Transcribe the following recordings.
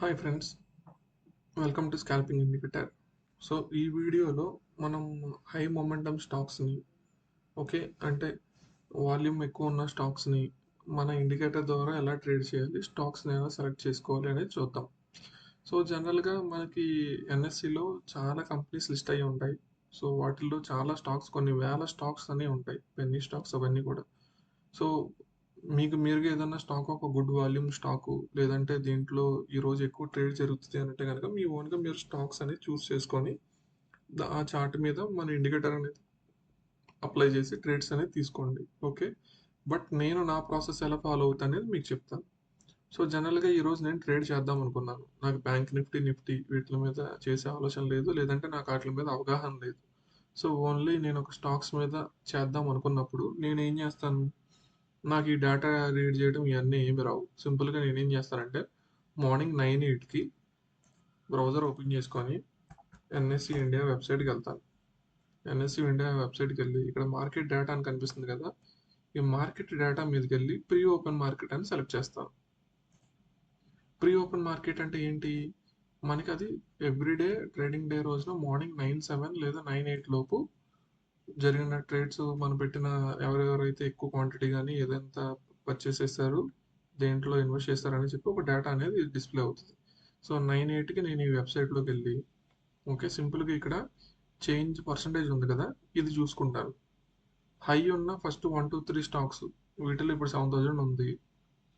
Hi friends welcome to scalping indicator so ఈ వీడియోలో మనం హై మొమెంటమ్ స్టాక్స్ని ఓకే అంటే వాల్యూమ్ ఎక్కువ ఉన్న స్టాక్స్ని మన ఇండికేటర్ ద్వారా ఎలా ట్రేడ్ చేయాలి స్టాక్స్ని ఎలా సెలెక్ట్ చేసుకోవాలి అనేది చూద్దాం. సో జనరల్గా మనకి ఎన్ఎస్సిలో చాలా కంపెనీస్ లిస్ట్ అయ్యి ఉంటాయి. సో వాటిల్లో చాలా స్టాక్స్ కొన్ని వేల స్టాక్స్ అనేవి ఉంటాయి. పెన్నీ స్టాక్స్ అవన్నీ కూడా. సో మీకు మీరుగా ఏదైనా స్టాక్ ఒక గుడ్ వాల్యూమ్ స్టాకు లేదంటే దీంట్లో ఈరోజు ఎక్కువ ట్రేడ్ జరుగుతుంది అంటే కనుక మీ ఓన్గా మీరు స్టాక్స్ అనేది చూస్ చేసుకొని ఆ చార్ట్ మీద మన ఇండికేటర్ అనేది అప్లై చేసి ట్రేడ్స్ అనేది తీసుకోండి. ఓకే బట్ నేను నా ప్రాసెస్ ఎలా ఫాలో అవుతా అనేది మీకు చెప్తాను. సో జనరల్గా ఈరోజు నేను ట్రేడ్ చేద్దాం అనుకున్నాను. నాకు బ్యాంక్ నిఫ్టీ నిఫ్టీ వీటి మీద చేసే ఆలోచన లేదు. లేదంటే నాకు వాటి మీద అవగాహన లేదు. సో ఓన్లీ నేను ఒక స్టాక్స్ మీద చేద్దాం అనుకున్నప్పుడు నేను ఏం చేస్తాను? నాకు ఈ డేటా రీడ్ చేయడం ఇవన్నీ ఏమి రావు. సింపుల్గా నేను ఏం చేస్తానంటే మార్నింగ్ నైన్ ఎయిట్కి బ్రౌజర్ ఓపెన్ చేసుకొని ఎన్ఎస్సి ఇండియా వెబ్సైట్కి వెళ్తాను. ఎన్ఎస్సి ఇండియా వెబ్సైట్కి వెళ్ళి ఇక్కడ మార్కెట్ డేటా అని కనిపిస్తుంది కదా ఈ మార్కెట్ డేటా మీదకి వెళ్ళి ప్రీ ఓపెన్ మార్కెట్ అని సెలెక్ట్ చేస్తాను. ప్రీ ఓపెన్ మార్కెట్ అంటే ఏంటి? మనకి అది ఎవ్రీడే ట్రేడింగ్ డే రోజున మార్నింగ్ నైన్ సెవెన్ లేదా నైన్ ఎయిట్ లోపు జరిగిన ట్రేడ్స్ మనం పెట్టిన ఎవరెవరైతే ఎక్కువ క్వాంటిటీ కానీ ఏదంతా పర్చేస్ చేస్తారు దేంట్లో ఇన్వెస్ట్ చేస్తారని చెప్పి ఒక డేటా అనేది డిస్ప్లే అవుతుంది. సో నైన్ ఎయిట్కి నేను ఈ వెబ్సైట్లోకి వెళ్ళి ఓకే సింపుల్గా ఇక్కడ చేంజ్ పర్సంటేజ్ ఉంది కదా ఇది చూసుకుంటాను. హై ఉన్న first one two three stocks వీటిలో ఇప్పుడు సెవెన్ థౌజండ్ ఉంది.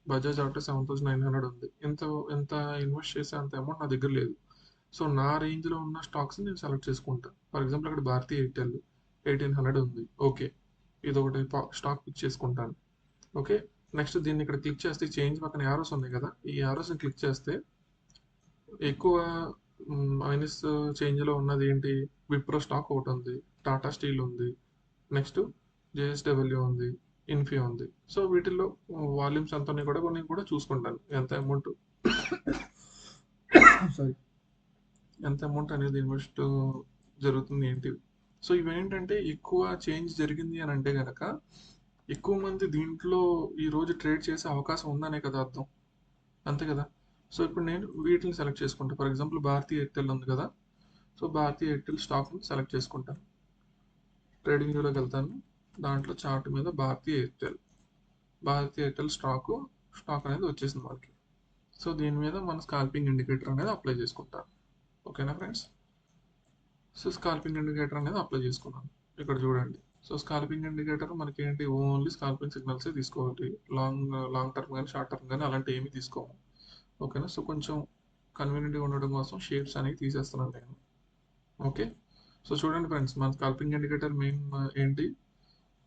Bajaj auto seven thousand nine hundred ఉంది. ఎంత ఎంత ఇన్వెస్ట్ చేసే అంత అమౌంట్ నా దగ్గర లేదు. సో నా రేంజ్లో ఉన్న స్టాక్స్ నేను సెలెక్ట్ చేసుకుంటాను ఫర్ ఎగ్జాంపుల్ అక్కడ భారతీయ ఎయిర్టెల్ ఎయిటీన్ హండ్రెడ్ ఉంది. ఓకే. ఇది ఒకటి స్టాక్ పిక్ చేసుకుంటాను. ఓకే. నెక్స్ట్ దీన్ని ఇక్కడ క్లిక్ చేస్తే చేంజ్ పక్కన యారోస్ ఉన్నాయి కదా? ఈ యారోస్ని క్లిక్ చేస్తే ఎక్కువ మైనస్ చేంజ్లో ఉన్నది ఏంటి? విప్రో స్టాక్ ఒకటి ఉంది. టాటా స్టీల్ ఉంది. నెక్స్ట్ జేఎస్డబ్ల్యూ ఉంది. ఇన్ఫీ ఉంది. సో వీటిల్లో వాల్యూమ్స్ ఎంత ఉన్నాయి కూడా కొన్ని కూడా చూసుకుంటాను. ఎంత అమౌంట్ సారీ ఎంత అమౌంట్ అనేది ఇన్వెస్ట్ జరుగుతుంది ఏంటి? సో ఇవేంటంటే ఎక్కువ చేంజ్ జరిగింది అని అంటే కనుక ఎక్కువ మంది దీంట్లో ఈరోజు ట్రేడ్ చేసే అవకాశం ఉందనే కదా అర్థం. అంతే కదా? సో ఇప్పుడు నేను వీటిని సెలెక్ట్ చేసుకుంటాను ఫర్ ఎగ్జాంపుల్ భారతీ ఎయిర్టెల్ ఉంది కదా? సో భారతీ ఎయిర్టెల్ స్టాక్ని సెలెక్ట్ చేసుకుంటాను ట్రేడింగ్ వ్యూలోకి వెళ్తాను. దాంట్లో చార్ట్ మీద Bharti Airtel. Bharti Airtel stock stock అనేది వచ్చేసింది మనకి. సో దీని మీద మన స్కాల్పింగ్ ఇండికేటర్ అనేది అప్లై చేసుకుంటాను ఓకేనా ఫ్రెండ్స్? సో స్కాల్పింగ్ ఇండికేటర్ అనేది అప్లై చేసుకున్నాను. ఇక్కడ చూడండి. సో స్కాల్పింగ్ ఇండికేటర్ మనకి ఏంటి ఓన్లీ స్కాల్పింగ్ సిగ్నల్సే తీసుకోవాలి. లాంగ్ లాంగ్ టర్మ్ కానీ షార్ట్ టర్మ్ కానీ అలాంటి ఏమీ తీసుకోము. ఓకేనా? సో కొంచెం కన్వీనియంట్గా ఉండడం కోసం షేప్స్ అనేవి తీసేస్తున్నాను నేను. ఓకే? సో చూడండి ఫ్రెండ్స్ మన స్కాల్పింగ్ ఇండికేటర్ మెయిన్ ఏంటి?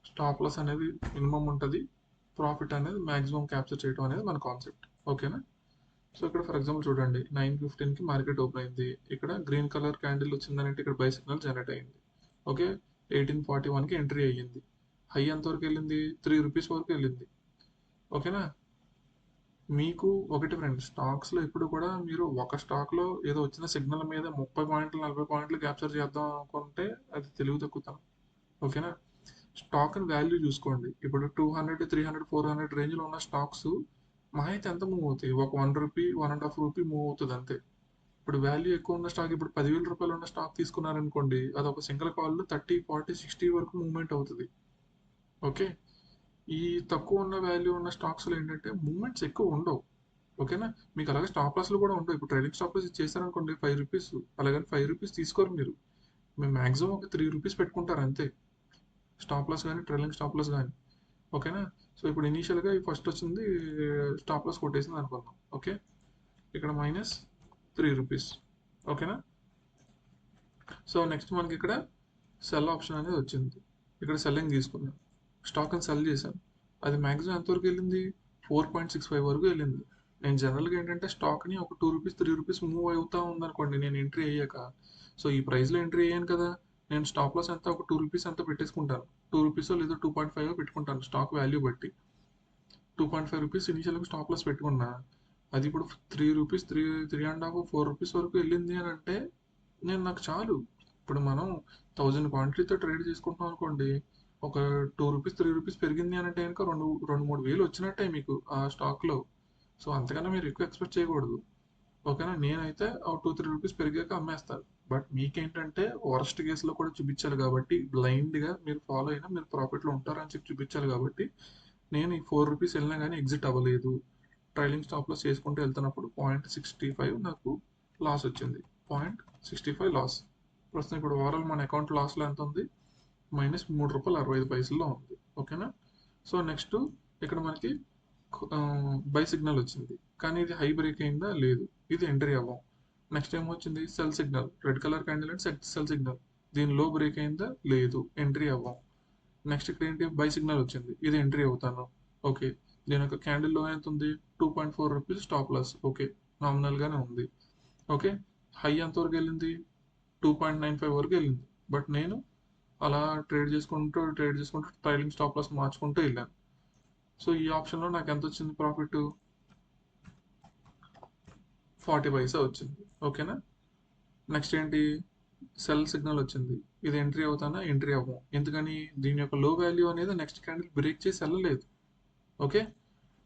స్టాప్ లాస్ అనేది మినిమం ఉంటుంది. ప్రాఫిట్ అనేది మ్యాక్సిమం క్యాప్చర్ చేయడం అనేది మన కాన్సెప్ట్. ఓకేనా? సో ఇక్కడ ఫర్ ఎగ్జాంపుల్ చూడండి నైన్ ఫిఫ్టీన్కి మార్కెట్ ఓపెన్ అయింది. ఇక్కడ గ్రీన్ కలర్ క్యాండిల్ వచ్చిందంటే ఇక్కడ బై సిగ్నల్ జనరేట్ అయింది. ఓకే ఎయిటీన్ ఫార్టీ వన్కి ఎంట్రీ అయ్యింది. హై ఎంత వరకు వెళ్ళింది? త్రీ రూపీస్ వరకు వెళ్ళింది. ఓకేనా మీకు ఒకటి ఫ్రెండ్ స్టాక్స్లో ఇప్పుడు కూడా మీరు ఒక స్టాక్లో ఏదో వచ్చిన సిగ్నల్ మీద ముప్పై పాయింట్లు నలభై పాయింట్లు క్యాప్చర్ చేద్దాం అనుకుంటే అది తెలివి తక్కుతాం ఓకేనా స్టాక్ అండ్ వాల్యూ చూసుకోండి. ఇప్పుడు two hundred three hundred four hundred రేంజ్లో ఉన్న స్టాక్స్ మా అయితే ఎంత మూవ్ అవుతాయి? ఒక one rupee one and half rupee move అవుతుంది అంతే. ఇప్పుడు వాల్యూ ఎక్కువ ఉన్న స్టాక్ ఇప్పుడు పదివేల రూపాయలు ఉన్న స్టాక్ తీసుకున్నారనుకోండి అది ఒక సింగిల్ కాల్లో థర్టీ ఫార్టీ సిక్స్టీ వరకు మూవ్మెంట్ అవుతుంది. ఓకే? ఈ తక్కువ ఉన్న వాల్యూ ఉన్న స్టాక్స్లో ఏంటంటే మూవ్మెంట్స్ ఎక్కువ ఉండవు. ఓకేనా? మీకు అలాగే స్టాప్ లాస్లు కూడా ఉండవు. ఇప్పుడు ట్రేడింగ్ స్టాప్ లాస్ చేశారనుకోండి ఫైవ్ రూపీస్ అలాగని ఫైవ్ రూపీస్ తీసుకోరు మీరు. మేము మ్యాక్సిమం ఒక త్రీ రూపీస్ పెట్టుకుంటారు అంతే. స్టాప్ లాస్ కానీ ట్రైలింగ్ స్టాప్ లాస్ కానీ ఓకేనా? సో ఇప్పుడు ఇనీషియల్గా ఫస్ట్ వచ్చింది స్టాప్ లాస్ కొట్టేసింది అనుకుందాం. ఓకే ఇక్కడ మైనస్ త్రీ రూపీస్ ఓకేనా సో నెక్స్ట్ మనకి ఇక్కడ సెల్ ఆప్షన్ అనేది వచ్చింది. ఇక్కడ సెల్లింగ్ తీసుకున్నాను స్టాక్ని సెల్ చేశాను అది మ్యాక్సిమం ఎంతవరకు వెళ్ళింది? ఫోర్ పాయింట్ సిక్స్ ఫైవ్ వరకు వెళ్ళింది. నేను జనరల్గా ఏంటంటే స్టాక్ని ఒక two rupees three rupees move అవుతా ఉందనుకోండి నేను ఎంట్రీ అయ్యాక. సో ఈ ప్రైస్లో ఎంట్రీ అయ్యాను కదా. నేను స్టాప్ లాస్ ఎంత ఒక టూ రూపీస్ ఎంత పెట్టేసుకుంటాను. టూ రూపీస్ లేదా టూ పాయింట్ ఫైవ్ పెట్టుకుంటాను స్టాక్ వాల్యూ బట్టి. టూ పాయింట్ ఫైవ్ రూపీస్ ఇనిషియల్గా స్టాప్ లాస్ పెట్టుకున్నా అది ఇప్పుడు three rupees three three and half four rupees వరకు వెళ్ళింది అని అంటే నేను నాకు చాలు. ఇప్పుడు మనం థౌజండ్ క్వాంటిటీతో ట్రేడ్ చేసుకుంటున్నాం అనుకోండి ఒక టూ రూపీస్ త్రీ రూపీస్ పెరిగింది అని అంటే కనుక రెండు రెండు మూడు వేలు వచ్చినట్టే మీకు ఆ స్టాక్లో సో అంతకన్నా మీరు ఎక్కువ ఎక్స్పెక్ట్ చేయకూడదు. ఓకేనా? నేనైతే ఒక టూ త్రీ రూపీస్ పెరిగాక అమ్మేస్తాను. బట్ మీకేంటంటే వరస్ట్ కేసులో కూడా చూపించాలి కాబట్టి బ్లైండ్గా మీరు ఫాలో అయినా మీరు ప్రాఫిట్లో ఉంటారని చెప్పి చూపించాలి కాబట్టి నేను ఈ ఫోర్ రూపీస్ వెళ్ళినా కానీ ఎగ్జిట్ అవ్వలేదు. ట్రైలింగ్ స్టాప్లో చేసుకుంటూ వెళ్తున్నప్పుడు పాయింట్ సిక్స్టీ ఫైవ్ నాకు లాస్ వచ్చింది. పాయింట్ సిక్స్టీ ఫైవ్ లాస్ ప్రస్తుతం ఇప్పుడు ఓవరాల్ మన అకౌంట్ లాస్లో ఎంత ఉంది? మైనస్ మూడు రూపాయలు అరవై ఐదు పైసల్లో ఉంది. ఓకేనా? సో నెక్స్ట్ ఇక్కడ మనకి బై సిగ్నల్ వచ్చింది. కానీ ఇది హై బ్రేక్ అయిందా? లేదు. ఇది ఎంట్రీ అవ్వం. నెక్స్ట్ ఏం వచ్చింది sell signal red colour candle అంటే సెల్ సిగ్నల్ దీనిలో బ్రేక్ అయిందా? లేదు. ఎంట్రీ అవ్వం. నెక్స్ట్ ఇక్కడ ఏంటి? బై సిగ్నల్ వచ్చింది. ఇది ఎంట్రీ అవుతాను. ఓకే దీని యొక్క క్యాండిల్లో ఎంత ఉంది two point four rupees stop loss okay నామినల్గానే ఉంది. ఓకే హై ఎంతవరకు వెళ్ళింది? టూ పాయింట్ నైన్ ఫైవ్ వరకు వెళ్ళింది. బట్ నేను అలా ట్రేడ్ చేసుకుంటూ ట్రేడ్ చేసుకుంటూ ట్రైలింగ్ స్టాప్ లాస్ మార్చుకుంటూ వెళ్ళాను. సో ఈ ఆప్షన్లో నాకు ఎంత వచ్చింది ప్రాఫిట్ ఫార్టీ పైసా వచ్చింది. ఓకేనా? నెక్స్ట్ ఏంటి? సెల్ సిగ్నల్ వచ్చింది. ఇది ఎంట్రీ అవుతానా? ఎంట్రీ అవ్వం ఎందుకని? దీని యొక్క లో వాల్యూ అనేది నెక్స్ట్ క్యాండిల్ బ్రేక్ చేసి వెళ్ళలేదు. ఓకే?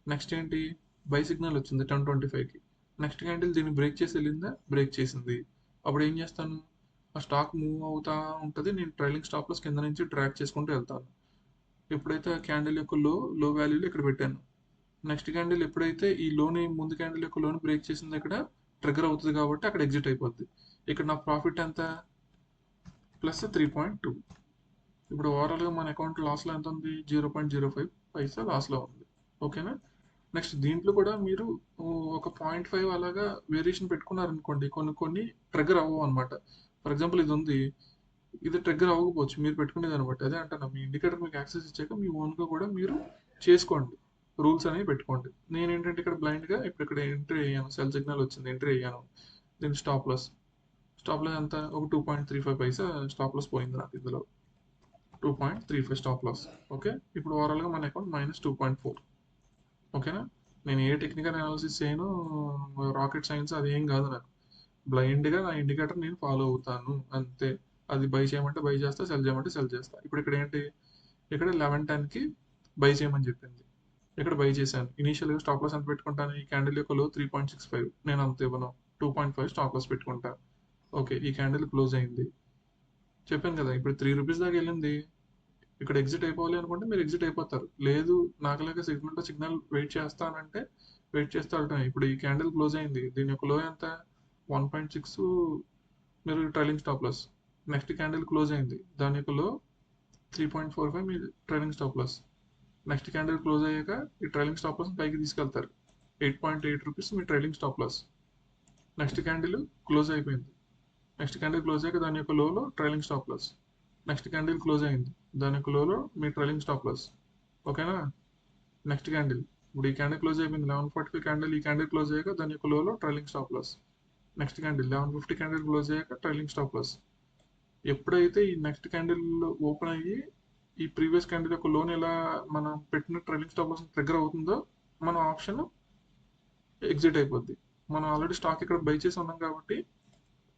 నెక్స్ట్ ఏంటి? బై సిగ్నల్ వచ్చింది టెన్ ట్వంటీ ఫైవ్కి. నెక్స్ట్ క్యాండిల్ దీన్ని బ్రేక్ చేసి వెళ్ళిందా? బ్రేక్ చేసింది. అప్పుడు ఏం చేస్తాను? ఆ స్టాక్ మూవ్ అవుతా ఉంటుంది. నేను ట్రైలింగ్ స్టాప్లో కింద నుంచి ట్రాక్ చేసుకుంటూ వెళ్తాను. ఎప్పుడైతే ఆ క్యాండిల్ యొక్క లో లో వాల్యూలో ఇక్కడ పెట్టాను. నెక్స్ట్ క్యాండిల్ ఎప్పుడైతే ఈ లోన్ ముందు క్యాండిల్ యొక్క లోన్ బ్రేక్ చేసింది ఇక్కడ ట్రిగర్ అవుతుంది కాబట్టి అక్కడ ఎగ్జిట్ అయిపోద్ది. ఇక్కడ నా ప్రాఫిట్ ఎంత? Plus three point two. ఇప్పుడు ఓవరాల్గా మన అకౌంట్ లాస్లో ఎంత ఉంది? జీరో పాయింట్ జీరో ఫైవ్ పైసా లాస్లో ఉంది. ఓకేనా? నెక్స్ట్ దీంట్లో కూడా మీరు ఒక పాయింట్ ఫైవ్ అలాగా వేరియేషన్ పెట్టుకున్నారనుకోండి కొన్ని కొన్ని ట్రిగర్ అవ్వవు అనమాట ఫర్ ఎగ్జాంపుల్ ఇది ఉంది ఇది ట్రిగ్గర్ అవ్వకపోవచ్చు మీరు పెట్టుకునేది అనమాట. అదే అంటాను మీ ఇండికేటర్ మీకు యాక్సెస్ ఇచ్చాక మీ ఓన్గా కూడా మీరు చేసుకోండి. రూల్స్ అనేవి పెట్టుకోండి. నేను ఏంటంటే ఇక్కడ బ్లైండ్గా ఇప్పుడు ఇక్కడ ఎంట్రీ అయ్యాను. సెల్ సిగ్నల్ వచ్చింది ఎంట్రీ అయ్యాను. దీని స్టాప్ లాస్. స్టాప్ లాస్ ఎంత? ఒక two point three five paisa stop loss పోయింది నాకు ఇందులో. Two point three five stop loss. Okay? ఇప్పుడు ఓవరాల్గా మన account minus two point four. ఓకేనా? నేను ఏ టెక్నికల్ అనాలిసిస్ చేయను రాకెట్ సైన్స్ అది ఏం కాదు నాకు. బ్లైండ్గా నా ఇండికేటర్ నేను ఫాలో అవుతాను. అంతే. అది బై చేయమంటే బై చేస్తా సెల్ చేయమంటే సెల్ చేస్తా. ఇప్పుడు ఇక్కడ ఏంటి? ఇక్కడ లెవెన్ టెన్కి బై చేయమని చెప్పింది. ఇక్కడ బై చేశాను? ఇనీషియల్గా స్టాప్ లాస్ ఎంత పెట్టుకుంటాను? ఈ క్యాండిల్ యొక్క లో త్రీ పాయింట్ సిక్స్ ఫైవ్ నేను అంత ఇవ్వను. Two point five stop loss పెట్టుకుంటా. ఓకే ఈ క్యాండిల్ క్లోజ్ అయింది. చెప్పాను కదా ఇప్పుడు త్రీ రూపీస్ దాకా వెళ్ళింది. ఇక్కడ ఎగ్జిట్ అయిపోవాలి అనుకుంటే మీరు ఎగ్జిట్ అయిపోతారు. లేదు నాకులాగా సిగ్నల్ సిగ్నల్ వెయిట్ చేస్తానంటే వెయిట్ చేస్తూ వెళ్తాను ఇప్పుడు ఈ క్యాండిల్ క్లోజ్ అయింది. దీని యొక్క లో ఎంత? వన్ పాయింట్ సిక్స్ మీరు trailing stop loss next candle close అయింది. దాని యొక్క low three point four five మీ trailing stop loss next candle close అయ్యాక ఈ ట్రైలింగ్ స్టాప్ లాస్ పైకి తీసుకెళ్తారు. ఎయిట్ పాయింట్ ఎయిట్ రూపీస్ మీ trailing stop loss. Next candle close అయిపోయింది. Next candle close అయ్యాక దాని యొక్క లోలో trailing stop loss. Next candle close అయింది. దాని యొక్క లోలో మీ ట్రైలింగ్ స్టాప్ లాస్. ఓకేనా? Next candle. ఇప్పుడు ఈ క్యాండిల్ క్లోజ్ అయిపోయింది. Eleven forty five candle. ఈ క్యాండిల్ క్లోజ్ అయ్యాక దాని యొక్క లోలో trailing stop loss. Next candle. Eleven fifty candle close అయ్యాక ట్రైలింగ్ స్టాప్ లాస్. ఎప్పుడైతే ఈ నెక్స్ట్ క్యాండిల్ ఓపెన్ అయ్యి ఈ ప్రీవియస్ క్యాండిల్ యొక్క లోన్ ఎలా మనం పెట్టిన ట్రైలింగ్ స్టాప్ లాస్ ట్రిగ్గర్ అవుతుందో మన ఆప్షన్ ఎగ్జిట్ అయిపోద్ది. మనం ఆల్రెడీ స్టాక్ ఇక్కడ బై చేసి ఉన్నాం కాబట్టి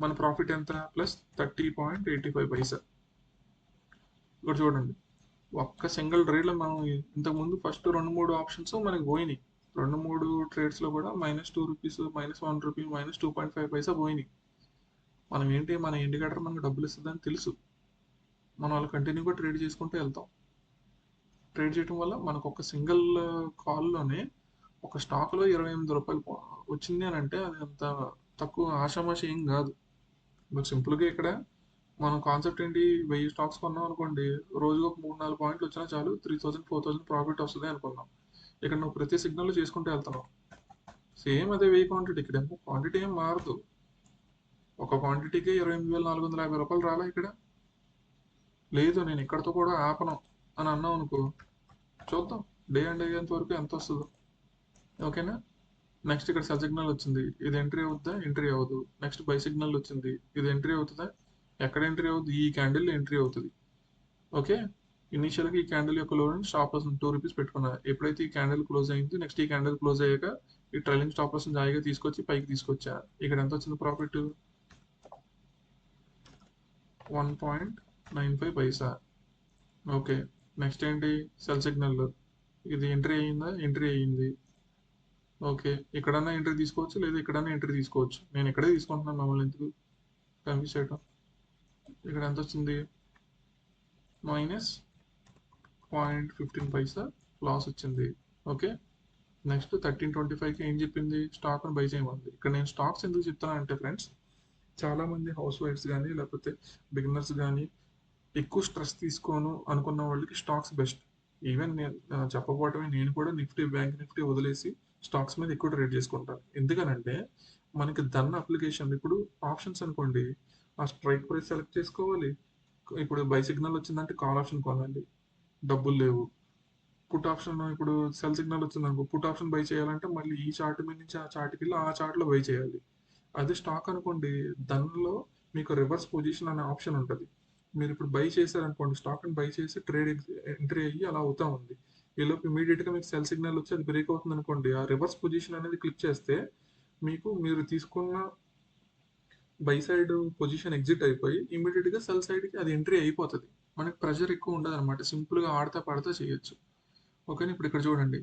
మన ప్రాఫిట్ ఎంత? Plus thirty point eighty five paisa. ఇక్కడ చూడండి. ఒక్క సింగిల్ ట్రేడ్లో మనం ఇంతకుముందు ఫస్ట్ రెండు మూడు ఆప్షన్స్ మనకి పోయినాయి. రెండు మూడు ట్రేడ్స్లో కూడా minus two rupees minus one rupee minus two point five paisa పోయినాయి. మనం ఏంటి? మన ఇండికేటర్ మనకు డబ్బులు ఇస్తుందని తెలుసు. మనం వాళ్ళు కంటిన్యూగా ట్రేడ్ చేసుకుంటూ వెళ్తాం. ట్రేడ్ చేయడం వల్ల మనకు ఒక సింగిల్ కాల్లోనే uh, ఒక స్టాక్లో ఇరవై ఎనిమిది రూపాయలు వచ్చింది అని అంటే అది అంత తక్కువ ఆషామాషి ఏం కాదు. మరి సింపుల్గా ఇక్కడ మనం కాన్సెప్ట్ ఏంటి? వెయ్యి స్టాక్స్ కొన్నాం అనుకోండి రోజుకు ఒక మూడు నాలుగు పాయింట్లు వచ్చినా చాలు three thousand four thousand profit వస్తుంది అనుకున్నాం. ఇక్కడ నువ్వు ప్రతి సిగ్నల్ చేసుకుంటూ వెళ్తున్నావు. సేమ్ అదే వెయ్యి క్వాంటిటీ ఇక్కడ క్వాంటిటీ ఏం మారదు. ఒక క్వాంటిటీకి ఇరవై ఎనిమిది వేల నాలుగు వందల యాభై రూపాయలు రాలా ఇక్కడ? లేదు నేను ఇక్కడతో కూడా ఆపను అని అన్నాం అనుకో. చూద్దాం. డే అండ్ అయ్యేంత వరకు ఎంత వస్తుందో. ఓకేనా? నెక్స్ట్ ఇక్కడ సజిగ్నల్ వచ్చింది. ఇది ఎంట్రీ అవుతుందా ఎంట్రీ అవ్వదు. నెక్స్ట్ బై సిగ్నల్ వచ్చింది. ఇది ఎంట్రీ అవుతుందా? ఎక్కడ ఎంట్రీ అవుతుంది ఈ క్యాండిల్ ఎంట్రీ అవుతుంది. ఓకే? ఇనీషియల్గా ఈ క్యాండిల్ యొక్క లోన్ స్టాపర్స్ టూ రూపీస్ పెట్టుకున్నా. ఎప్పుడైతే ఈ క్యాండిల్ క్లోజ్ అయింది నెక్స్ట్ ఈ క్యాండిల్ క్లోజ్ అయ్యాక ఈ ట్రైలింగ్ స్టాప్ జాయిగా తీసుకొచ్చి పైకి తీసుకొచ్చా. ఇక్కడ ఎంత వచ్చింది profit? One point nine five paisa? Okay. Next ఏంటి? Sell signal. ఇది ఎంట్రీ అయ్యిందా ఎంట్రీ అయ్యింది ఓకే. ఇక్కడన్నా ఎంట్రీ తీసుకోవచ్చు లేదా ఎక్కడన్నా ఎంట్రీ తీసుకోవచ్చు? నేను ఇక్కడే తీసుకుంటున్నాను మమ్మల్ని ఎందుకు కన్ఫ్యూజ్ చేయటం? ఇక్కడ ఎంత వచ్చింది? Minus point fifteen paisa? Loss వచ్చింది. ఓకే. నెక్స్ట్ థర్టీన్ ట్వంటీ ఫైవ్కి ఏం చెప్పింది? స్టాక్ను బై చేయమంది. ఇక్కడ నేను స్టాక్స్ ఎందుకు చెప్తానంటే ఫ్రెండ్స్ చాలామంది హౌస్ వైఫ్స్ కానీ లేకపోతే బిగినర్స్ కానీ ఎక్కువ స్ట్రెస్ తీసుకోను అనుకున్న వాళ్ళకి స్టాక్స్ బెస్ట్. ఈవెన్ నేను చెప్పబోటమే నేను కూడా నిఫ్టీ బ్యాంక్ నిఫ్టీ వదిలేసి స్టాక్స్ మీద ఎక్కువ ట్రేడ్ చేసుకుంటాను. ఎందుకనంటే మనకి దన్న అప్లికేషన్ ఇప్పుడు ఆప్షన్స్ అనుకోండి ఆ స్ట్రైక్ ప్రైస్ సెలెక్ట్ చేసుకోవాలి. ఇప్పుడు బై సిగ్నల్ వచ్చిందంటే కాల్ ఆప్షన్ కొనాలి డబ్బులు లేవు. పుట్ ఆప్షన్ ఇప్పుడు సెల్ సిగ్నల్ వచ్చిందనుకో పుట్ ఆప్షన్ బై చేయాలంటే మళ్ళీ ఈ చార్ట్ మీద నుంచి ఆ చార్ట్కి వెళ్ళి ఆ చార్ట్లో బై చేయాలి. అదే స్టాక్ అనుకోండి దానిలో మీకు రివర్స్ పొజిషన్ అనే ఆప్షన్ ఉంటుంది. మీరు ఇప్పుడు బై చేశారనుకోండి స్టాక్ని బై చేసి ట్రేడ్ ఎంట్రీ అయ్యి అలా అవుతా ఉంది. ఈలోపు ఇమీడియట్గా మీకు సెల్ సిగ్నల్ వచ్చి అది బ్రేక్ అవుతుంది అనుకోండి ఆ రివర్స్ పొజిషన్ అనేది క్లిక్ చేస్తే మీకు మీరు తీసుకున్న బై సైడ్ పొజిషన్ ఎగ్జిట్ అయిపోయి ఇమీడియట్గా సెల్ సైడ్కి అది ఎంట్రీ అయిపోతుంది. మనకి ప్రెషర్ ఎక్కువ ఉండదు అనమాట సింపుల్గా ఆడతా పాడతా చేయొచ్చు. ఓకేనా? ఇప్పుడు ఇక్కడ చూడండి.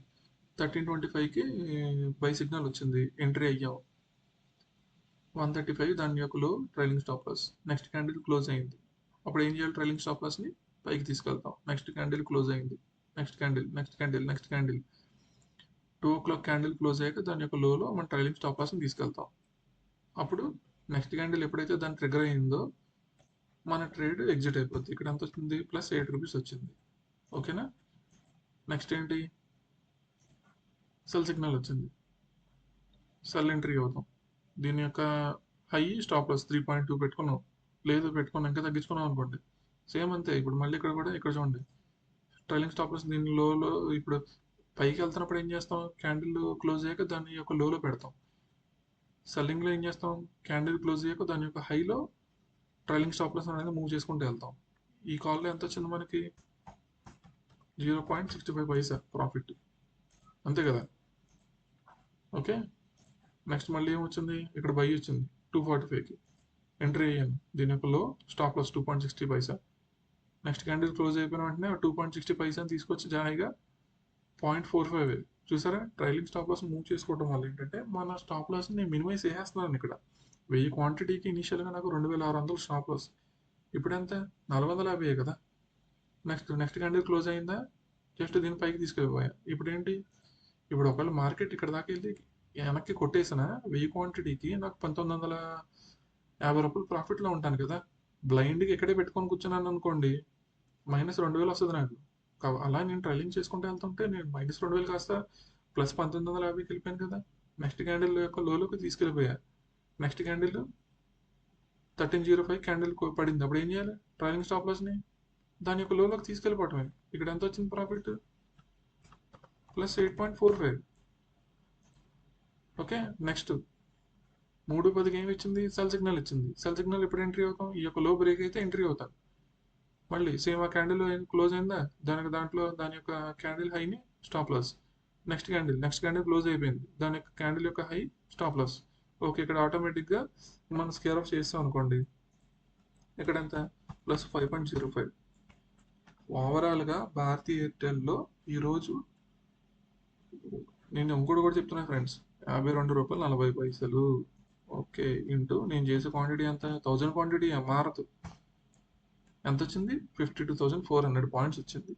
థర్టీన్ ట్వంటీ ఫైవ్కి బై సిగ్నల్ వచ్చింది. ఎంట్రీ అయ్యాము వన్ థర్టీ ఫైవ్ దాని యొక్క low trailing stop loss next candle close అయింది. అప్పుడు ఏం చేయాలి? ట్రైలింగ్ స్టాప్ లాస్ని పైకి తీసుకెళ్తాం. నెక్స్ట్ క్యాండిల్ క్లోజ్ అయింది. Next candle next candle next candle. Two o'clock candle close అయ్యాక దాని యొక్క లోలో మన ట్రైలింగ్ స్టాప్ లాస్ని తీసుకెళ్తాం. అప్పుడు నెక్స్ట్ క్యాండిల్ ఎప్పుడైతే దాని ట్రిగర్ అయిందో మన ట్రేడ్ ఎగ్జిట్ అయిపోద్ది. ఇక్కడ ఎంత వచ్చింది? ప్లస్ ఎయిట్ రూపీస్ వచ్చింది. ఓకేనా? నెక్స్ట్ ఏంటి? సెల్ సిగ్నల్ వచ్చింది. సెల్ ఎంట్రీ అవుతాం. దీని యొక్క high stop loss three point two పెట్టుకున్నాం. లేదు పెట్టుకున్నాం ఇంకా తగ్గించుకున్నాం అనుకోండి. సేమ్ అంతే. ఇప్పుడు మళ్ళీ ఇక్కడ కూడా ఇక్కడ చూడండి. ట్రైలింగ్ స్టాప్లెస్ దీని లోలో ఇప్పుడు పైకి వెళ్తున్నప్పుడు ఏం చేస్తాం? క్యాండిల్ క్లోజ్ అయ్యాక దాని యొక్క లోలో పెడతాం. సెల్లింగ్లో ఏం చేస్తాం? క్యాండిల్ క్లోజ్ అయ్యాక దాని యొక్క హైలో ట్రైలింగ్ స్టాప్లెస్ అనేది మూవ్ చేసుకుంటూ వెళ్తాం. ఈ కాల్లో ఎంత వచ్చింది మనకి? Zero point sixty five paisa profit అంతే కదా? ఓకే నెక్స్ట్ మళ్ళీ ఏమొచ్చింది ఇక్కడ బై వచ్చింది. టూ ఫార్టీ ఫైవ్కి ఎంట్రీ అయ్యాను దీని యొక్క లో stop loss two point sixty paisa next candle close అయిపోయిన వెంటనే టూ పాయింట్ సిక్స్టీ పైసా తీసుకొచ్చి జాయిగా పాయింట్ ఫోర్ ఫైవ్ చూసారా? ట్రైలింగ్ స్టాప్ లాస్ మూవ్ చేసుకోవడం వల్ల ఏంటంటే మన స్టాప్ లాస్ని నేను మినిమైజ్ చేసేస్తున్నాను ఇక్కడ. వెయ్యి క్వాంటిటీకి ఇనీషియల్గా నాకు రెండు వేల ఆరు వందలు స్టాప్ లాస్ ఇప్పుడు ఎంత? నాలుగు వందల యాభై కదా? నెక్స్ట్ నెక్స్ట్ క్యాండిల్ క్లోజ్ అయిందా? జస్ట్ దీని పైకి తీసుకెళ్ళిపోయా. ఇప్పుడు ఏంటి? ఇప్పుడు ఒకవేళ మార్కెట్ ఇక్కడ దాకా వెళ్ళి వెనక్కి కొట్టేసిన వెయ్యి క్వాంటిటీకి నాకు పంతొమ్మిది వందల యాభై రూపాయలు ప్రాఫిట్లో ఉంటాను కదా. బ్లైండ్గా ఇక్కడే పెట్టుకొని కూర్చున్నాను అనుకోండి మైనస్ రెండు వేలు వస్తుంది నాకు. అలా నేను ట్రైలింగ్ చేసుకుంటూ వెళ్తుంటే నేను మైనస్ రెండు వేలు కాస్త ప్లస్ పంతొమ్మిది వందల యాభైకి వెళ్ళిపోయాను కదా. నెక్స్ట్ క్యాండిల్ యొక్క లోలోకి తీసుకెళ్ళిపోయా. Next candle thirteen zero five candle పడింది. అప్పుడు ఏం చేయాలి? ట్రైలింగ్ స్టాప్ లాస్ని దాని యొక్క లోలోకి తీసుకెళ్ళిపోవటమే. ఇక్కడ ఎంత వచ్చింది profit plus eight point four five okay next మూడు పదికి ఏమి ఇచ్చింది? సెల్ సిగ్నల్ ఇచ్చింది. సెల్ సిగ్నల్ ఎప్పుడు ఎంట్రీ అవుతాం? ఈ యొక్క లో బ్రేక్ అయితే ఎంట్రీ అవుతాం. మళ్ళీ సేమ్ ఆ క్యాండిల్ క్లోజ్ అయిందా? దానికి దాంట్లో దాని యొక్క candle హైని stop loss. Next candle next candle close అయిపోయింది. దాని యొక్క క్యాండిల్ యొక్క హై స్టాప్ లాస్. ఓకే ఇక్కడ ఆటోమేటిక్గా మనం స్కేర్ ఆఫ్ చేస్తాం అనుకోండి. ఇక్కడ ఎంత? Plus five point zero five. ఓవరాల్గా భారతీ ఎయిర్టెల్లో ఈరోజు నేను ఇంకోటి కూడా చెప్తున్నా ఫ్రెండ్స్. యాభై రెండు రూపాయలు నలభై పైసలు. ఓకే ఇంటూ నేను చేసే క్వాంటిటీ ఎంత? థౌజండ్ క్వాంటిటీ మారదు ఎంత వచ్చింది fifty two thousand four hundred points వచ్చింది.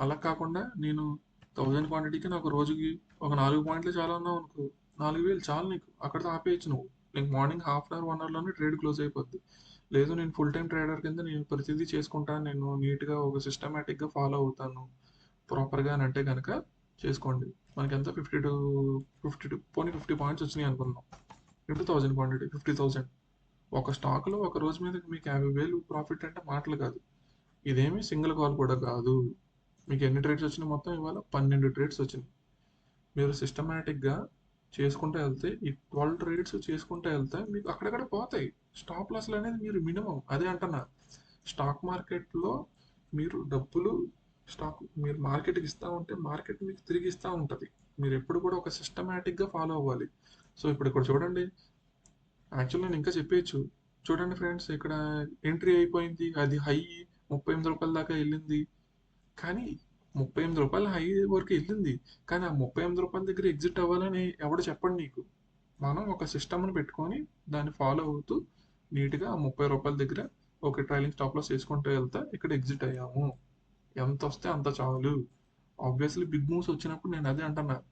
అలా కాకుండా నేను థౌజండ్ క్వాంటిటీకి నాకు రోజుకి ఒక నాలుగు పాయింట్లు చాలా ఉన్నావు అనుకో నాలుగు వేలు చాలు నీకు. అక్కడితో ఆపేయచ్చు నువ్వు. నీకు morning half an hour one అవర్లోనే trade close అయిపోద్ది. లేదు నేను ఫుల్ టైం ట్రేడర్ కింద నేను ప్రతిదీ చేసుకుంటాను నేను నీట్గా ఒక సిస్టమేటిక్గా ఫాలో అవుతాను. ప్రాపర్గా అని అంటే కనుక చేసుకోండి. మనకి ఎంత? ఫిఫ్టీ టూ ఫిఫ్టీ టూ పోనీ ఫిఫ్టీ పాయింట్స్ వచ్చినాయి అనుకుందాం. Fifty thousand quantity fifty thousand ఒక స్టాక్లో ఒక రోజు మీద మీకు యాభై వేలు ప్రాఫిట్ అంటే మాటలు కాదు. ఇదేమి సింగిల్ కాల్ కూడా కాదు. మీకు ఎన్ని ట్రేడ్స్ వచ్చినాయి మొత్తం ఇవాళ పన్నెండు ట్రేడ్స్ వచ్చినాయి. మీరు సిస్టమేటిక్గా చేసుకుంటూ వెళ్తే ఈ ట్వెల్వ్ ట్రేడ్స్ చేసుకుంటూ వెళ్తే మీకు అక్కడక్కడ పోతాయి. స్టాప్ లాస్లు అనేది మీరు మినిమం. అదే అంటున్నా. స్టాక్ మార్కెట్లో మీరు డబ్బులు స్టాక్ మీరు మార్కెట్కి ఇస్తా ఉంటే మార్కెట్ మీకు తిరిగి ఇస్తూ ఉంటుంది. మీరు ఎప్పుడు కూడా ఒక సిస్టమేటిక్గా ఫాలో అవ్వాలి. సో ఇప్పుడు ఇక్కడ చూడండి. యాక్చువల్ నేను ఇంకా చెప్పేయచ్చు. చూడండి ఫ్రెండ్స్ ఇక్కడ ఎంట్రీ అయిపోయింది. అది హై ముప్పై ఎనిమిది రూపాయల దాకా వెళ్ళింది. కానీ ముప్పై ఎనిమిది రూపాయలు హై వరకు వెళ్ళింది. కానీ ఆ ముప్పై ఎనిమిది రూపాయల దగ్గర ఎగ్జిట్ అవ్వాలని ఎవడు చెప్పండి నీకు. మనం ఒక సిస్టమ్ని పెట్టుకొని దాన్ని ఫాలో అవుతూ నీట్గా ఆ ముప్పై రూపాయల దగ్గర ఒక ట్రైలింగ్ స్టాప్ లాస్ వేసుకుంటూ ఇక్కడ ఎగ్జిట్ అయ్యాము. ఎంత వస్తే అంత చాలు. ఆబ్వియస్లీ బిగ్ మూవ్స్ వచ్చినప్పుడు నేను అదే అంటున్నా.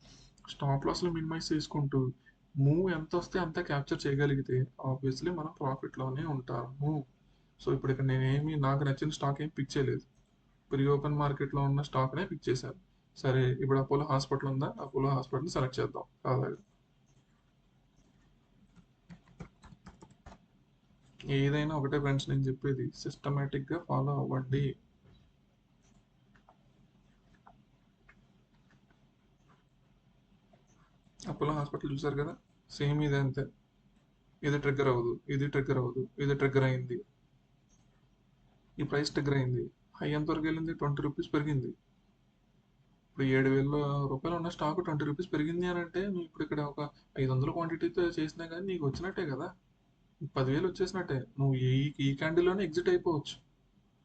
స్టాప్ లాస్లు మినిమైజ్ చేసుకుంటూ మూవ్ ఎంత వస్తే అంత క్యాప్చర్ చేయగలిగితే ఆబ్వియస్లీ మనం ప్రాఫిట్లోనే ఉంటాము సో ఇప్పుడు ఇక్కడ నేనేమి నాకు నచ్చిన స్టాక్ ఏం పిక్ చేయలేదు. ప్రీ ఓపెన్ మార్కెట్లో ఉన్న స్టాక్నే పిక్ చేశాను. సరే ఇప్పుడు అపోలో హాస్పిటల్ ఉందా? అపోలో హాస్పిటల్ సెలెక్ట్ చేద్దాం. కాదా ఏదైనా ఒకటే ఫ్రెండ్స్ నేను చెప్పేది సిస్టమేటిక్గా ఫాలో అవ్వండి. అపోలో హాస్పిటల్ చూసారు కదా? సేమ్ ఇది అంతే. ఇది ట్రిగ్గర్ అవ్వదు ఇది ట్రిగ్గర్ అవ్వదు ఇది ట్రిగ్గర్ అయింది. ఈ ప్రైస్ ట్రిగ్గర్ అయింది. హై ఎంత వరకు వెళ్ళింది? ట్వంటీ రూపీస్ పెరిగింది. ఇప్పుడు ఏడు వేల రూపాయలు ఉన్న స్టాక్ ట్వంటీ రూపీస్ పెరిగింది అని అంటే నువ్వు ఇప్పుడు ఇక్కడ ఒక ఐదు వందల క్వాంటిటీతో చేసినా కానీ నీకు వచ్చినట్టే కదా? పదివేలు వచ్చేసినట్టే. నువ్వు ఈ ఈ క్యాండిల్లోనే ఎగ్జిట్ అయిపోవచ్చు.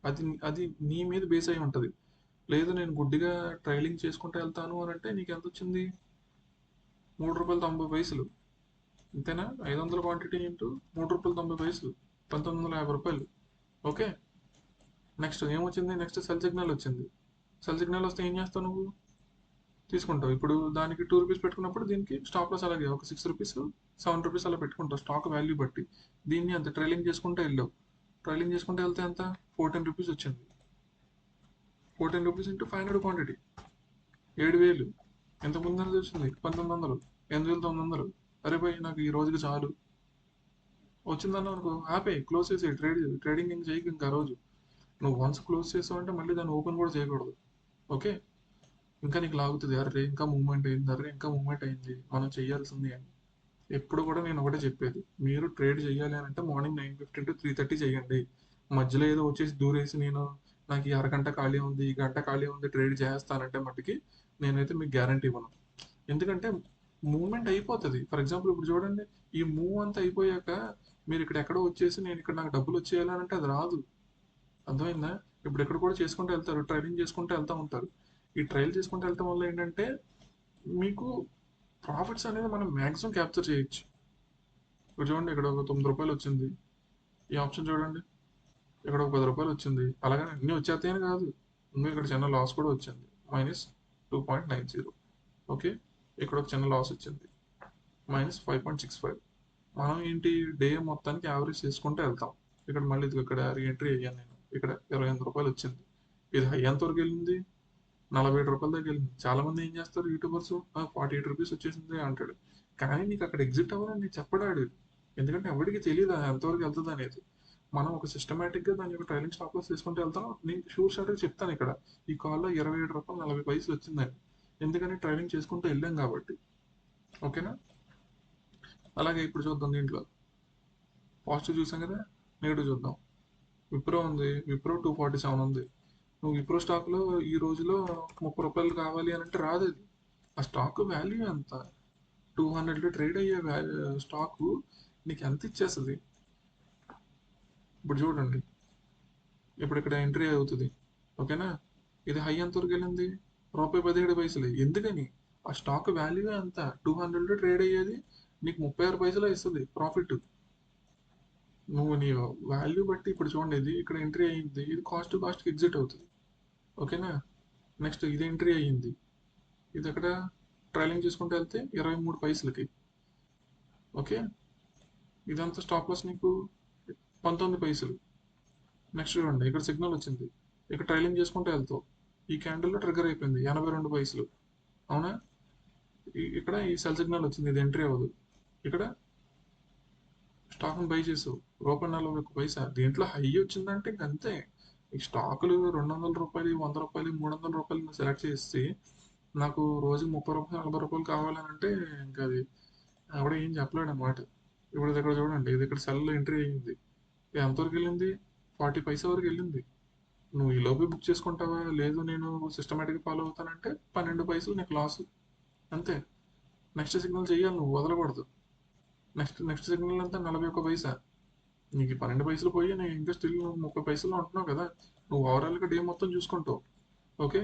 అది అది నీ మీద బేస్ అయి ఉంటుంది. లేదు నేను గుడ్డిగా ట్రైలింగ్ చేసుకుంటూ వెళ్తాను అని అంటే నీకు ఎంత వచ్చింది? మూడు రూపాయలు తొంభై పైసలు. అంతేనా ఐదు వందల క్వాంటిటీ ఇంటూ మూడు రూపాయలు తొంభై పైసలు. పంతొమ్మిది వందల యాభై రూపాయలు. ఓకే. నెక్స్ట్ ఏమొచ్చింది? నెక్స్ట్ సెల్ సిగ్నల్ వచ్చింది. సెల్ సిగ్నల్ వస్తే ఏం చేస్తావు నువ్వు? తీసుకుంటావు. ఇప్పుడు దానికి టూ రూపీస్ పెట్టుకున్నప్పుడు దీనికి స్టాప్ లాస్ అలాగే. ఒక సిక్స్ రూపీస్ సెవెన్ రూపీస్ అలా పెట్టుకుంటావు స్టాక్ వాల్యూ బట్టి. దీన్ని అంత ట్రైలింగ్ చేసుకుంటే వెళ్ళావు. ట్రైలింగ్ చేసుకుంటే వెళ్తే ఎంత? ఫోర్టీన్ రూపీస్ వచ్చింది. Fourteen rupees into five hundred quantity ఏడు వేలు. ఎంత ముందు వచ్చింది పంతొమ్మిది వందలు. ఎనిమిది వేల తొమ్మిది వందలు. అరే పోయి నాకు ఈ రోజుకి చాలు. వచ్చిందన్న అనుకో ఆపే క్లోజ్ చేసి ట్రేడ్ ట్రేడింగ్ ఏం చేయకు ఇంకా రోజు. నువ్వు వన్స్ క్లోజ్ చేసావు అంటే మళ్ళీ దాన్ని ఓపెన్ కూడా చేయకూడదు. ఓకే? ఇంకా నీకు లాగుతుంది. అరే ఇంకా మూమెంట్ అయింది. అరే ఇంకా మూమెంట్ అయింది. మనం చేయాల్సింది అని ఎప్పుడు కూడా నేను ఒకటే చెప్పేది. మీరు ట్రేడ్ చేయాలి అని అంటే morning nine fifteen to three thirty చేయండి. మధ్యలో ఏదో వచ్చేసి దూరేసి నేను నాకు ఈ అరగంట ఖాళీ ఉంది ఈ గంట ఖాళీ ఉంది ట్రేడ్ చేస్తానంటే మట్టుకి నేనైతే మీకు గ్యారంటీ ఇవ్వను. ఎందుకంటే మూవ్మెంట్ అయిపోతుంది. ఫర్ ఎగ్జాంపుల్ ఇప్పుడు చూడండి ఈ మూవ్ అంతా అయిపోయాక మీరు ఇక్కడ ఎక్కడో వచ్చేసి నేను ఇక్కడ నాకు డబ్బులు వచ్చేయాలంటే అంటే అది రాదు. అర్థమైందా? ఇప్పుడు ఎక్కడ కూడా చేసుకుంటూ వెళ్తారు ట్రైలింగ్ చేసుకుంటూ వెళ్తూ ఉంటారు. ఈ ట్రైల్ చేసుకుంటూ వెళ్తాం వల్ల ఏంటంటే మీకు ప్రాఫిట్స్ అనేది మనం మ్యాక్సిమం క్యాప్చర్ చేయొచ్చు. ఇప్పుడు చూడండి ఇక్కడ ఒక తొమ్మిది రూపాయలు వచ్చింది. ఈ ఆప్షన్ చూడండి ఇక్కడ ఒక పది రూపాయలు వచ్చింది. అలాగే అన్నీ వచ్చేస్తాయని కాదు. ఇంకా ఇక్కడ చిన్న లాస్ కూడా వచ్చింది. Minus two point nine zero okay ఇక్కడ ఒక చిన్న లాస్ వచ్చింది. Minus five point six five మనం ఏంటి డే మొత్తానికి యావరేజ్ చేసుకుంటూ వెళ్తాం. ఇక్కడ మళ్ళీ ఇది ఇక్కడ ఎంట్రీ అయ్యాను నేను. ఇక్కడ ఇరవై ఎనిమిది రూపాయలు వచ్చింది. ఇది హై ఎంత వరకు వెళ్ళింది? నలభై ఏడు రూపాయల దగ్గర వెళ్ళింది. చాలా మంది ఏం చేస్తారు? యూట్యూబర్స్ ఫార్టీ ఎయిట్ రూపీస్ వచ్చేసింది అంటాడు. కానీ నీకు అక్కడ ఎగ్జిట్ అవ్వాలని చెప్పడాడు. ఎందుకంటే ఎవరికి తెలియదు ఎంతవరకు వెళ్తుంది అనేది. మనం ఒక సిస్టమేటిక్గా దాని యొక్క ట్రైలింగ్ స్టాప్ లాస్ తీసుకుంటూ వెళ్తాం. నేను షూర్ షార్ట్ చెప్తాను ఇక్కడ. ఈ కాల్లో ఇరవై ఏడు రూపాయలు నలభై పైసలు వచ్చిందని. ఎందుకని ట్రైలింగ్ చేసుకుంటూ వెళ్ళాం కాబట్టి. ఓకేనా అలాగే ఇప్పుడు చూద్దాం దీంట్లో. పాజిటివ్ చూసాం కదా? నెగిటివ్ చూద్దాం. విప్రో ఉంది. విప్రో టూ ఫార్టీ సెవెన్ ఉంది. నువ్వు విప్రో స్టాక్లో ఈ రోజులో ముప్పై రూపాయలు కావాలి అని అంటే రాదు అది. ఆ స్టాక్ వాల్యూ ఎంత? టూ హండ్రెడ్లో ట్రేడ్ అయ్యే వాల్యూ స్టాక్ నీకు ఎంత ఇచ్చేస్తుంది? ఇప్పుడు చూడండి. ఇప్పుడు ఇక్కడ ఎంట్రీ అవుతుంది. ఓకేనా? ఇది హై ఎంత వరకు వెళ్ళింది? రూపాయి పదిహేడు పైసలు. ఎందుకని? ఆ స్టాక్ వాల్యూ ఎంత టూ హండ్రెడ్ ట్రేడ్ అయ్యేది. నీకు ముప్పై ఆరు పైసలు ఇస్తుంది. ప్రాఫిట్ నువ్వు నీ వాల్యూ బట్టి ఇప్పుడు చూడండి. ఇది ఇక్కడ ఎంట్రీ అయ్యింది. ఇది కాస్ట్ కాస్ట్కి ఎగ్జిట్ అవుతుంది. ఓకేనా? నెక్స్ట్ ఇది ఎంట్రీ అయ్యింది. ఇది అక్కడ ట్రైలింగ్ చేసుకుంటూ వెళ్తే ఇరవై మూడు పైసలకి. ఓకే? ఇదంతా స్టాప్ లాస్ నీకు? పంతొమ్మిది పైసలు. నెక్స్ట్ చూడండి ఇక్కడ సిగ్నల్ వచ్చింది. ఇక్కడ ట్రైలింగ్ చేసుకుంటూ వెళ్తావు ఈ క్యాండిల్లో ట్రిగర్ అయిపోయింది ఎనభై రెండు పైసలు. అవునా? ఈ- ఇక్కడ ఈ సెల్ సిగ్నల్ వచ్చింది ఇది ఎంట్రీ అవ్వదు. ఇక్కడ స్టాక్ని బై చేసావు రూపాయి నలభై ఒక్క పైసా? దీంట్లో హై వచ్చిందంటే ఇంక అంతే. ఈ స్టాకులు రెండు వందల రూపాయలు వంద రూపాయలు మూడు వందల రూపాయలు సెలెక్ట్ చేసి నాకు రోజుకి ముప్పై రూపాయలు నలభై రూపాయలు కావాలని అంటే ఇంకా అది ఆవిడ ఏం చెప్పలేడు అనమాట ఇప్పుడు ఇక్కడ చూడండి ఇది ఇక్కడ సెల్లో ఎంట్రీ అయ్యింది. ఎంతవరకు వెళ్ళింది ఫార్టీ పైసా వరకు వెళ్ళింది నువ్వు ఈ లోపే బుక్ చేసుకుంటావా? లేదు నేను సిస్టమేటిక్గా ఫాలో అవుతానంటే పన్నెండు పైసలు నీకు లాస్ అంతే. నెక్స్ట్ సిగ్నల్ చేయాలి నువ్వు వదలకూడదు. నెక్స్ట్ నెక్స్ట్ సిగ్నల్ అంతా నలభై ఒక్క పైసా. నీకు పన్నెండు పైసలు పోయి నేను ఇంకా స్టిల్ నువ్వు ముప్పై పైసలు ఉంటున్నావు కదా. నువ్వు ఓవరాల్గా డే మొత్తం చూసుకుంటావు. ఓకే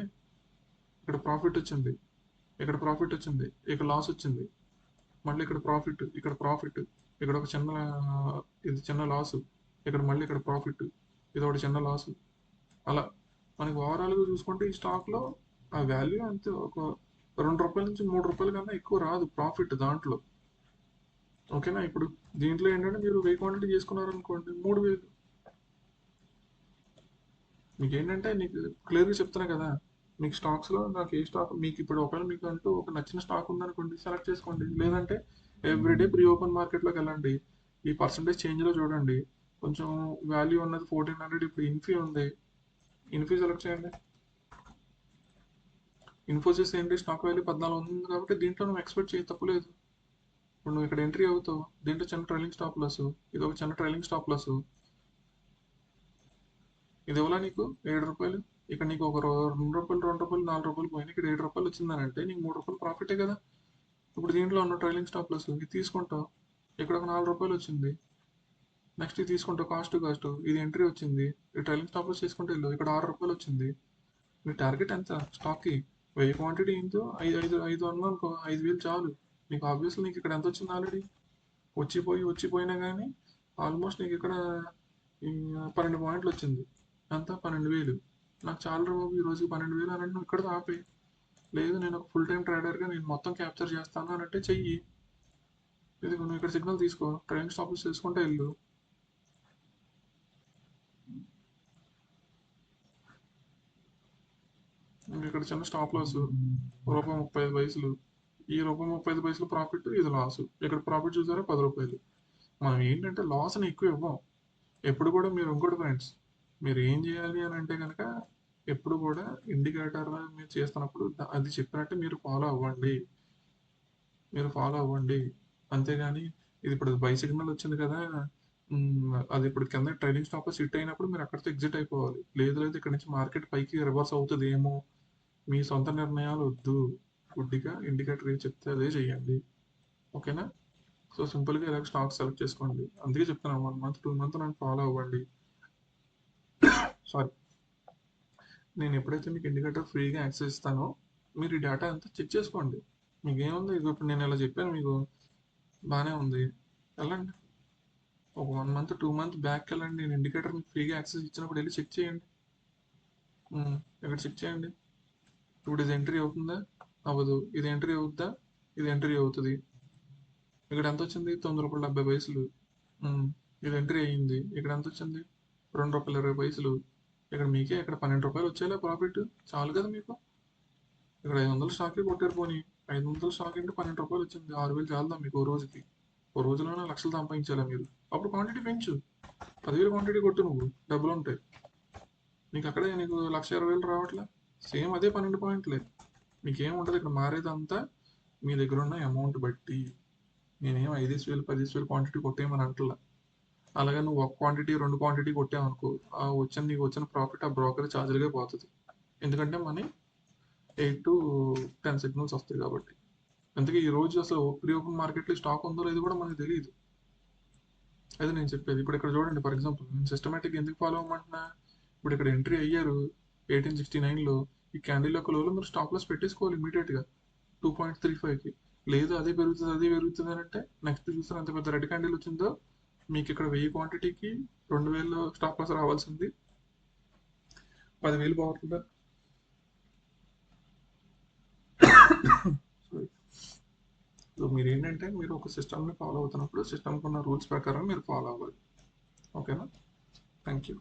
ఇక్కడ ప్రాఫిట్ వచ్చింది. ఇక్కడ ప్రాఫిట్ వచ్చింది. ఇక్కడ లాస్ వచ్చింది. మళ్ళీ ఇక్కడ ప్రాఫిట్ ఇక్కడ ప్రాఫిట్ ఇక్కడ ఒక చిన్న ఇది చిన్న లాసు ఇక్కడ మళ్ళీ ఇక్కడ ప్రాఫిట్ ఇది ఒకటి చిన్న లాస్ అలా మనకి ఓవరాల్గా చూసుకుంటే ఈ స్టాక్లో ఆ వాల్యూ అంతే ఒక రెండు రూపాయల నుంచి మూడు రూపాయల కన్నా ఎక్కువ రాదు ప్రాఫిట్ దాంట్లో. ఓకేనా? ఇప్పుడు దీంట్లో ఏంటంటే మీరు వెయ్యి క్వాంటిటీ చేసుకున్నారనుకోండి మూడు వేలు. మీకు ఏంటంటే నీకు క్లియర్గా చెప్తున్నా కదా మీకు స్టాక్స్లో నాకు ఏ స్టాక్ మీకు ఇప్పుడు ఒకవేళ మీకు అంటూ ఒక నచ్చిన స్టాక్ ఉందనుకోండి సెలెక్ట్ చేసుకోండి. లేదంటే ఎవ్రీడే ప్రీ ఓపెన్ మార్కెట్లోకి వెళ్ళండి. ఈ పర్సంటేజ్ చేంజ్లో చూడండి. కొంచెం వాల్యూ ఉన్నది ఫోర్టీన్ హండ్రెడ్ ఇప్పుడు ఇన్ఫీ ఉంది. ఇన్ఫీ సెలెక్ట్ చేయండి. ఇన్ఫోసిస్ ఏంటి? స్టాక్ వాల్యూ పద్నాలుగు ఉంది కాబట్టి దీంట్లో నువ్వు ఎక్స్పెక్ట్ చేయ తప్పులేదు ఇప్పుడు నువ్వు ఇక్కడ ఎంట్రీ అవుతావు. దీంట్లో చిన్న ట్రైలింగ్ స్టాప్ లాస్ ఇది ఒక చిన్న ట్రైలింగ్ స్టాప్ లాస్ ఇది ఎవరా నీకు? ఏడు రూపాయలు. ఇక్కడ నీకు ఒక రెండు రూపాయలు రెండు రూపాయలు నాలుగు రూపాయలు పోయినా ఇక్కడ ఏడు రూపాయలు వచ్చిందని అంటే నీకు మూడు రూపాయలు ప్రాఫిటే కదా. ఇప్పుడు దీంట్లో ఉన్న ట్రైలింగ్ స్టాప్ లాస్ ఇది తీసుకుంటావు. ఇక్కడ ఒక నాలుగు రూపాయలు వచ్చింది. నెక్స్ట్ ఇది తీసుకుంటే కాస్ట్ కాస్ట్ ఇది ఎంట్రీ వచ్చింది. ఈ ట్రైలింగ్ స్టాప్ లాస్ చేసుకుంటే వెళ్ళు ఇక్కడ ఆరు రూపాయలు వచ్చింది. మీ టార్గెట్ ఎంత? స్టాక్కి వెయ్యి క్వాంటిటీ ఏంటో? ఐదు ఐదు ఐదు వందలు అనుకో ఐదు వేలు చాలు. నీకు ఆబ్వియస్లీ నీకు ఇక్కడ ఎంత వచ్చింది ఆల్రెడీ వచ్చిపోయి వచ్చిపోయినా కానీ ఆల్మోస్ట్ నీకు ఇక్కడ ఈ పన్నెండు పాయింట్లు వచ్చింది. ఎంత? పన్నెండు వేలు. నాకు చాలా బాబు ఈ రోజుకి పన్నెండు వేలు అని నువ్వు ఇక్కడ ఆపే లేదు నేను ఒక ఫుల్ టైం ట్రేడర్గా నేను మొత్తం క్యాప్చర్ చేస్తాను అనంటే చెయ్యి. ఇది నువ్వు ఇక్కడ సిగ్నల్ తీసుకో. ట్రైన్ స్టాప్ చేసుకుంటే వెళ్ళు ఇక్కడ చిన్న స్టాప్ లాస్ రూపాయి ముప్పై ఐదు పైసలు. ఈ రూపాయి ముప్పై ఐదు పైసలు ప్రాఫిట్ ఇది లాస్ ఇక్కడ ప్రాఫిట్ చూసారా? పది రూపాయలు. మనం ఏంటంటే లాస్ని ఎక్కువ ఇవ్వం. ఎప్పుడు కూడా మీరు ఇంకోటి ఫ్రెండ్స్ మీరు ఏం చేయాలి అని అంటే కనుక ఎప్పుడు కూడా ఇండికేటర్ మీరు చేస్తున్నప్పుడు అది చెప్పినట్టు మీరు ఫాలో అవ్వండి. మీరు ఫాలో అవ్వండి. అంతేగాని ఇది ఇప్పుడు బై సిగ్నల్ వచ్చింది కదా అది ఇప్పుడు కింద ట్రైలింగ్ స్టాప్ సిట్ అయినప్పుడు మీరు అక్కడితో ఎగ్జిట్ అయిపోవాలి. లేదు లేదు ఇక్కడ నుంచి మార్కెట్ పైకి రివర్స్ అవుతుంది ఏమో మీ సొంత నిర్ణయాలు వద్దు. గుడ్డిగా ఇండికేటర్ ఏం చెప్తే అదే చేయండి. ఓకేనా? సో సింపుల్గా ఇలా స్టాక్ సెలెక్ట్ చేసుకోండి. అందుకే చెప్తున్నాను వన్ మంత్ టూ మంత్ నన్ను ఫాలో అవ్వండి. సారీ. నేను ఎప్పుడైతే మీకు ఇండికేటర్ ఫ్రీగా యాక్సెస్ ఇస్తానో మీరు ఈ డేటా అంతా చెక్ చేసుకోండి. మీకు ఏముంది ఇప్పుడు నేను ఇలా చెప్పాను మీకు. బాగానే ఉంది. వెళ్ళండి. ఒక one month two month back వెళ్ళండి. నేను ఇండికేటర్ మీకు ఫ్రీగా యాక్సెస్ ఇచ్చినప్పుడు వెళ్ళి చెక్ చేయండి. ఇక్కడ చెక్ చేయండి. ఇప్పుడు ఇది ఎంట్రీ అవుతుందా? అవ్వదు. ఇది ఎంట్రీ అవుతుందా ఇది ఎంట్రీ అవుతుంది. ఇక్కడ ఎంత వచ్చింది? తొమ్మిది రూపాయల డెబ్బై పైసలు. ఇది ఎంట్రీ అయ్యింది. ఇక్కడ ఎంత వచ్చింది? రెండు రూపాయల ఇరవై పైసలు. ఇక్కడ మీకే ఇక్కడ పన్నెండు రూపాయలు వచ్చేలా ప్రాఫిట్ చాలు కదా మీకు? ఇక్కడ ఐదు వందలు స్టాకే కొట్టారు పోనీ. ఐదు వందలు స్టాక్ అంటే పన్నెండు రూపాయలు వచ్చింది. ఆరు వేలు చాలదా మీకు ఓ రోజుకి? ఓ రోజులోనే లక్షలు సంపాదించాలా మీరు? అప్పుడు క్వాంటిటీ పెంచు. పదివేలు క్వాంటిటీ కొట్టు నువ్వు డబ్బులు ఉంటాయి నీకు అక్కడే నీకు లక్ష ఇరవై వేలు రావట్లే. సేమ్ అదే పన్నెండు పాయింట్లే మీకేం ఉంటుంది ఇక్కడ మారేదంతా మీ దగ్గర ఉన్న అమౌంట్ బట్టి. నేనేం ఐదేసి వేలు పదిహేసి వేలు క్వాంటిటీ కొట్టేయమని అంటలా అలాగే నువ్వు ఒక క్వాంటిటీ రెండు క్వాంటిటీ కొట్టావనుకో ఆ వచ్చిన నీకు వచ్చిన ప్రాఫిట్ ఆ బ్రోకర్ ఛార్జీలుగా పోతుంది. ఎందుకంటే మనీ ఎయిట్ టు టెన్ సిగ్నల్స్ వస్తాయి కాబట్టి. అందుకే ఈ రోజు అసలు ప్రీ ఓపెన్ మార్కెట్లో స్టాక్ ఉందో లేదో కూడా మనకు తెలియదు అది నేను చెప్పేది. ఇప్పుడు ఇక్కడ చూడండి ఫర్ ఎగ్జాంపుల్ నేను సిస్టమేటిక్ ఎందుకు ఫాలో అవ్వమంటున్నా? ఇప్పుడు ఇక్కడ ఎంట్రీ అయ్యారు ఎయిటీన్ సిక్స్టీ నైన్లో ఈ క్యాండిల్ యొక్క లోలో మీరు స్టాప్ లాస్ పెట్టేసుకోవాలి ఇమీడియట్గా టూ పాయింట్ త్రీ ఫైవ్కి లేదు అదే పెరుగుతుంది అదే పెరుగుతుంది అని అంటే నెక్స్ట్ చూస్తే ఎంత పెద్ద రెడ్ క్యాండిల్ వచ్చిందో మీకు ఇక్కడ వెయ్యి క్వాంటిటీకి రెండు వేలు స్టాప్ లాస్ రావాల్సింది పదివేలు పోతుందా సో మీరు ఏంటంటే మీరు ఒక సిస్టమ్ని ఫాలో అవుతున్నప్పుడు సిస్టమ్కి ఉన్న రూల్స్ ప్రకారం మీరు ఫాలో అవ్వాలి. ఓకేనా? Thank you